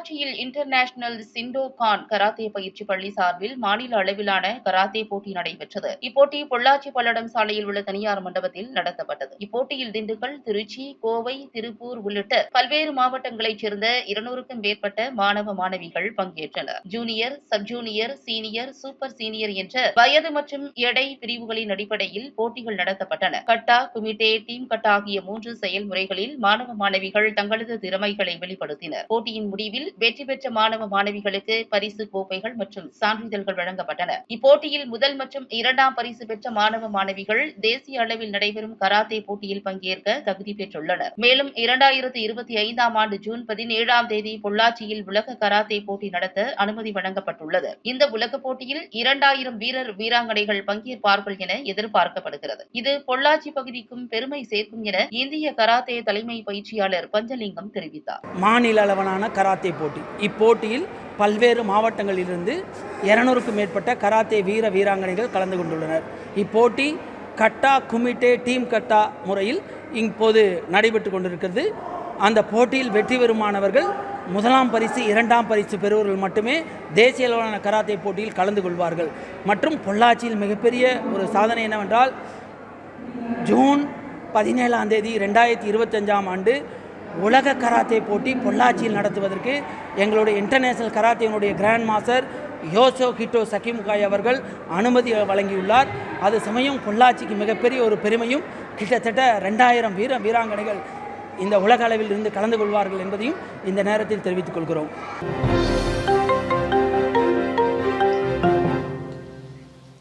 பொள்ளாச்சியில் international Shindo Kan karate பயிற்சி பள்ளி சார்பில் மாநில அளவிலான கராத்தே போட்டி நடைபெற்றது. இப்போட்டி பொள்ளாச்சி பல்லடம் சாலையில் உள்ள தனியார் மண்டபத்தில் நடத்தப்பட்டது. இப்போட்டியில் திண்டுக்கல் திருச்சி கோவை திருப்பூர் உள்ளிட்ட பல்வேறு மாவட்டங்களைச் சேர்ந்த இருநூறுக்கும் மேற்பட்ட மாணவ மாணவிகள் பங்கேற்றனர். Junior sub junior senior super senior என்ற வயது மற்றும் எடை பிரிவுகளின் அடிப்படையில் போட்டிகள் நடத்தப்பட்டன. கட்டா குமிட்டே டீம் கட்டா ஆகிய மூன்று செயல்முறைகளில் மாணவ மாணவிகள் தங்களது திறமைகளை வெளிப்படுத்தினர். போட்டியின் முடிவில் வெற்றி பெற்ற மாணவ மாணவிகளுக்கு பரிசு கோப்பைகள் மற்றும் சான்றிதழ்கள் வழங்கப்பட்டன. இப்போட்டியில் முதல் மற்றும் இரண்டாம் பரிசு பெற்ற மாணவ மாணவிகள் தேசிய அளவில் நடைபெறும் கராத்தே போட்டியில் பங்கேற்க தகுதி பெற்றுள்ளனர். மேலும் இரண்டாயிரத்து இருபத்தி ஐந்தாம் ஆண்டு ஜூன் பதினேழாம் தேதி பொள்ளாச்சியில் உலக கராத்தே போட்டி நடத்த அனுமதி வழங்கப்பட்டுள்ளது. இந்த உலக போட்டியில் இரண்டாயிரம் வீரர் வீராங்கனைகள் பங்கேற்பார்கள் என எதிர்பார்க்கப்படுகிறது. இது பொள்ளாச்சி பகுதிக்கும் பெருமை சேர்க்கும் என இந்திய கராத்தே தலைமை பயிற்சியாளர் பஞ்சலிங்கம் தெரிவித்தார். மாநில அளவிலான கராத்தே போட்டி. இப்போட்டியில் பல்வேறு மாவட்டங்களிலிருந்து இருநூறுக்கும் மேற்பட்ட கராத்தே வீர வீராங்கனைகள் கலந்து கொண்டுள்ளனர். இப்போட்டி கட்டா குமிட்டே டீம் கட்டா முறையில் இப்போது நடைபெற்று கொண்டிருக்கிறது. அந்த போட்டியில் வெற்றி பெறும் மாணவர்கள் முதலாம் பரிசு இரண்டாம் பரிசு பெறுவர்கள் மட்டுமே தேசிய அளவிலான கராத்தே போட்டியில் கலந்து கொள்வார்கள். மற்றும் பொள்ளாச்சியில் மிகப்பெரிய ஒரு சாதனை என்னவென்றால் ஜூன் பதினேழாம் தேதி ரெண்டாயிரத்தி இருபத்தஞ்சாம் ஆண்டு உலக கராத்தே போட்டி பொள்ளாச்சியில் நடத்துவதற்கு எங்களுடைய இன்டர்நேஷனல் கராத்தேனுடைய கிராண்ட் மாஸ்டர் யோசோ கிட்டோ சகிமுகாய் அவர்கள் அனுமதி வழங்கியுள்ளார். அது சமயம் பொள்ளாச்சிக்கு மிகப்பெரிய ஒரு பெருமையும் கிட்டத்தட்ட ரெண்டாயிரம் வீர வீராங்கனைகள் இந்த உலக அளவில் இருந்து கலந்து கொள்வார்கள் என்பதையும் இந்த நேரத்தில் தெரிவித்துக் கொள்கிறோம்.